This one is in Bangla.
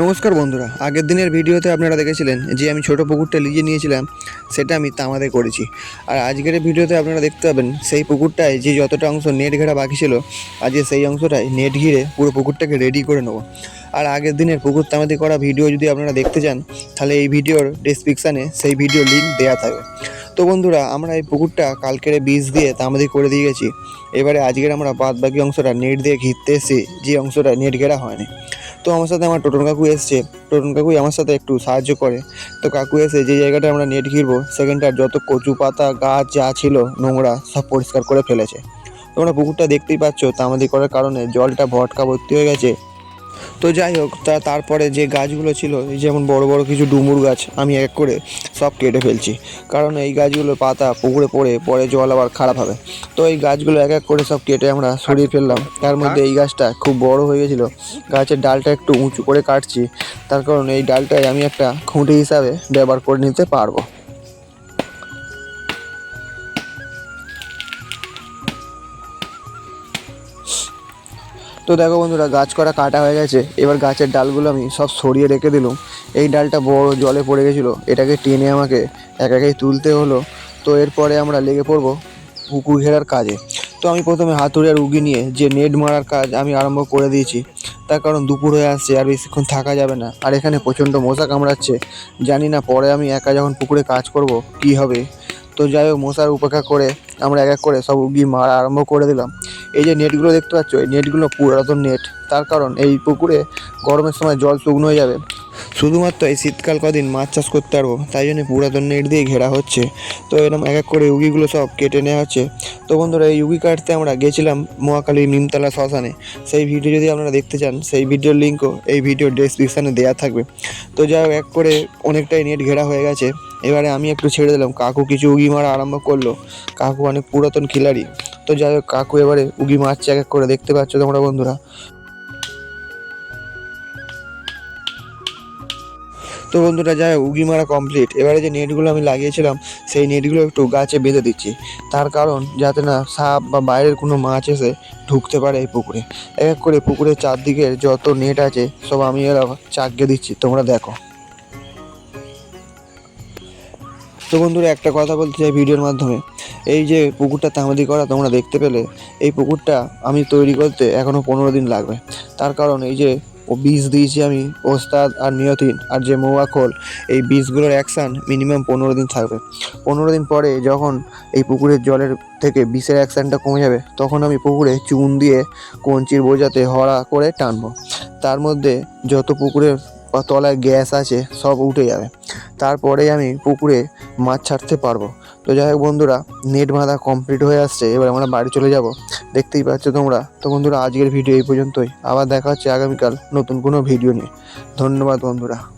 নমস্কার বন্ধুরা, আগের দিনের ভিডিওতে আপনারা দেখেছিলেন যে আমি ছোট পুকুরটা লিজে নিয়েছিলাম, সেটা আমি তামাদে করেছি। আর আজকের ভিডিওতে আপনারা দেখতে পাবেন সেই পুকুরটায় যে যতটা অংশ নেট ঘেরা বাকি ছিল আজকে সেই অংশটায় নেট ঘিরে পুরো পুকুরটাকে রেডি করে নেব। আর আগের দিনের পুকুর তামাদি করা ভিডিও যদি আপনারা দেখতে চান, তাহলে এই ভিডিওর ডিসক্রিপশানে সেই ভিডিও লিঙ্ক দেওয়া থাকবে। তো বন্ধুরা, আমরা এই পুকুরটা কালকের বীজ দিয়ে তামাদি করে দিয়ে গেছি। এবারে আজকের আমরা বাদ বাকি অংশটা নেট দিয়ে ঘিরতে এসে যে অংশটা নেট ঘেরা হয়নি। তো আমার সাথে আমার টোটন কাকু এসছে। টোটন কাকুই আমার সাথে একটু সাহায্য করে। তো কাকু এসে যে জায়গাটা আমরা নেট ঘিরবো, সেখানটার যত কচু পাতা, গাছ যা ছিল, নোংরা, সব পরিষ্কার করে ফেলেছে। তোমরা পুকুরটা দেখতেই পাচ্ছ তামাদি করার কারণে জলটা ভটকা ভর্তি হয়ে গেছে। তো যাই হোক, তা তারপরে যে গাছগুলো ছিল, এই যেমন বড় বড় কিছু ডুমুর গাছ, আমি এক এক করে সব কেটে ফেলছি। কারণ এই গাছগুলোর পাতা পুকুরে পড়ে, পরে জল আবার খারাপ হবে। তো এই গাছগুলো এক এক করে সব কেটে আমরা সরিয়ে ফেললাম। তার মধ্যে এই গাছটা খুব বড় হয়ে গেছিল। গাছের ডালটা একটু উঁচু করে কাটছি। তার কারণ এই ডালটাই আমি একটা খুঁটি হিসাবে ব্যবহার করে নিতে পারব। তো দেখো বন্ধুরা, গাছ করা কাটা হয়ে গেছে। এবার গাছের ডালগুলো আমি সব সরিয়ে রেখে দিলাম। এই ডালটা বড় জলে পড়ে গেছিল, এটাকে টেনে আমাকে এক একাই তুলতে হলো। তো এরপরে আমরা লেগে পড়ব পুকুর ঘেরার কাজে। তো আমি প্রথমে হাতুড়ি আর উগি নিয়ে যে নেট মারার কাজ আমি আরম্ভ করে দিয়েছি, তার কারণ দুপুর হয়ে আসছে আর বেশিক্ষণ থাকা যাবে না। আর এখানে প্রচণ্ড মশা কামড়াচ্ছে, জানি না পরে আমি একা যখন পুকুরে কাজ করব কি হবে। তো যাই হোক, মশার উপেক্ষা করে আমরা এক এক করে সব উগি মারা আরম্ভ করে দিলাম। এই যে নেটগুলো দেখতে পাচ্ছ, এই নেটগুলো পুরাতন নেট। তার কারণ এই পুকুরে গরমের সময় জল শুকনো হয়ে যাবে। শুধুমাত্র এই শীতকাল কদিন মাছ চাষ করতে পারব, তাই জন্য পুরাতন নেট দিয়ে ঘেরা হচ্ছে। তো এরকম এক এক করে উগিগুলো সব কেটে নেওয়া হচ্ছে। তো বন্ধুরা, এই উগি কাটতে আমরা গেছিলাম মহাকালী নিমতলা শ্মশানে। সেই ভিডিও যদি আপনারা দেখতে চান, সেই ভিডিওর লিঙ্কও এই ভিডিওর ডেসক্রিপশানে দেওয়া থাকবে। তো হোক, এক করে অনেকটাই নেট ঘেরা হয়ে গেছে। এবারে আমি একটু ছেড়ে দিলাম। কাকু কিছু উগি মারা আরম্ভ করল। কাকু অনেক পুরাতন খিলাড়ি। তো যাই হোক, কাকু এবারে উগি মারছে, এক এক করে দেখতে পাচ্ছ তোমরা বন্ধুরা। তো বন্ধুরা, যাই উগি মারা কমপ্লিট এবারে যে নেটগুলো আমি লাগিয়েছিলাম, সেই নেটগুলো একটু গাছে বেঁধে দিচ্ছি। তার কারণ, যাতে না সাপ বা বাইরের কোনো মাছ এসে ঢুকতে পারে এই পুকুরে। এক এক করে পুকুরের চারদিকের যত নেট আছে, সব আমি এরা চাকিয়ে দিচ্ছি। তোমরা দেখো। তো বন্ধুরা, একটা কথা বলতে চাই ভিডিওর মাধ্যমে। এই যে পুকুরটা তামাদি করা তোমরা দেখতে পেলে, এই পুকুরটা আমি তৈরি করতে এখনও পনেরো দিন লাগবে। তার কারণ এই যে ও বীজ দিয়েছি আমি, ওস্তাদ আর নিয়তিন আর যে মৌয়া খোল, এই বীজগুলোর অ্যাকশান মিনিমাম পনেরো দিন থাকবে। পনেরো দিন পরে যখন এই পুকুরের জলের থেকে বিষের অ্যাকশানটা কমে যাবে, তখন আমি পুকুরে চুন দিয়ে কঞ্চির বোঝাতে হড়া করে টানবো। তার মধ্যে যত পুকুরের তলায় গ্যাস আছে সব উঠে যাবে। তারপরেই আমি পুকুরে মাছ ছাড়তে পারব। তো যাই হোক বন্ধুরা, নেট বাঁধা কমপ্লিট হয়ে আসছে, এবার আমরা বাড়ি চলে যাব। দেখতেই পাচ্ছ তোমরা। তো বন্ধুরা, আজকের ভিডিও এই পর্যন্তই। আবার দেখা হচ্ছে আগামীকাল নতুন কোনো ভিডিও নিয়ে। ধন্যবাদ বন্ধুরা।